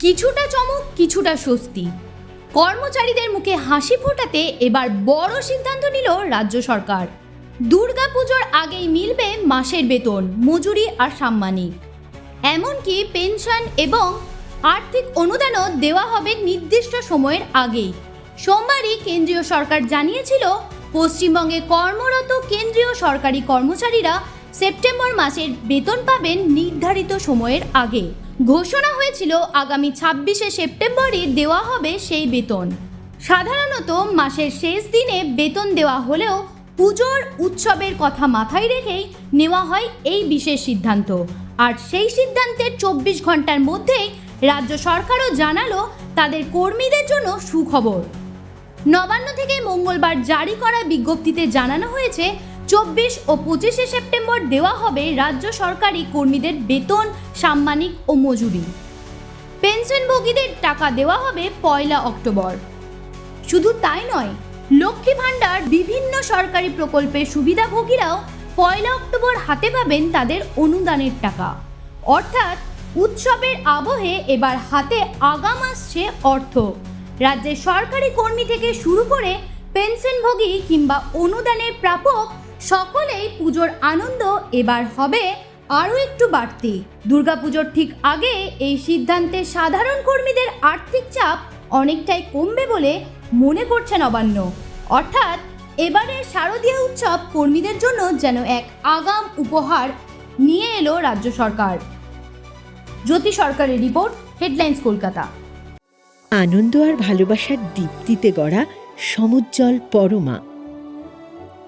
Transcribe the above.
কিছুটা চমক, কিছুটা স্বস্তি। কর্মচারীদের মুখে হাসি ফোটাতে এবার বড় সিদ্ধান্ত নিল রাজ্য সরকার। দুর্গাপুজোর আগেই মিলবে মাসের বেতন, মজুরি আর সাম্মানিক এমনকি পেনশন এবং আর্থিক অনুদানও দেওয়া হবে নির্দিষ্ট সময়ের আগেই। সোমবারই কেন্দ্রীয় সরকার জানিয়েছিল, পশ্চিমবঙ্গে কর্মরত কেন্দ্রীয় সরকারি কর্মচারীরা সেপ্টেম্বর মাসের বেতন পাবেন নির্ধারিত সময়ের আগে। ঘোষণা হয়েছিল, আগামী ছাব্বিশে সেপ্টেম্বরই দেওয়া হবে সেই বেতন। সাধারণত মাসের শেষ দিনে বেতন দেওয়া হলেও পুজোর উৎসবের কথা মাথায় রেখেই নেওয়া হয় এই বিশেষ সিদ্ধান্ত। আর সেই সিদ্ধান্তের চব্বিশ ঘণ্টার মধ্যেই রাজ্য সরকারও জানালো তাদের কর্মীদের জন্য সুখবর। নবান্ন থেকে মঙ্গলবার জারি করা বিজ্ঞপ্তিতে জানানো হয়েছে চব্বিশ ও পঁচিশে সেপ্টেম্বর দেওয়া হবে রাজ্য সরকারি কর্মীদের বেতন, সাম্মানিক ও মজুরি। পেনশনভোগীদের টাকা দেওয়া হবে পয়লা অক্টোবর। শুধু তাই নয়, লক্ষ্মী ভাণ্ডার বিভিন্ন সরকারি প্রকল্পের সুবিধাভোগীরাও পয়লা অক্টোবর হাতে পাবেন তাদের অনুদানের টাকা। অর্থাৎ, উৎসবের আবহে এবার হাতে আগাম আসছে অর্থ। রাজ্যের সরকারি কর্মী থেকে শুরু করে পেনশনভোগী কিংবা অনুদানের প্রাপক সকলেই পুজোর আনন্দ এবার হবে আরও একটু বাড়তি। দুর্গাপুজোর ঠিক আগে এই সিদ্ধান্তে সাধারণ কর্মীদের আর্থিক চাপ অনেকটাই কমবে বলে মনে করছে নবান্ন। অর্থাৎ এবারের শারদীয় উৎসব কর্মীদের জন্য যেন এক আগাম উপহার নিয়ে এলো রাজ্য সরকার। জ্যোতি সরকারের রিপোর্ট, হেডলাইন্স কলকাতা। আনন্দ আর ভালোবাসার দীপ্তিতে গড়া সমুজ্জ্বল পরমা।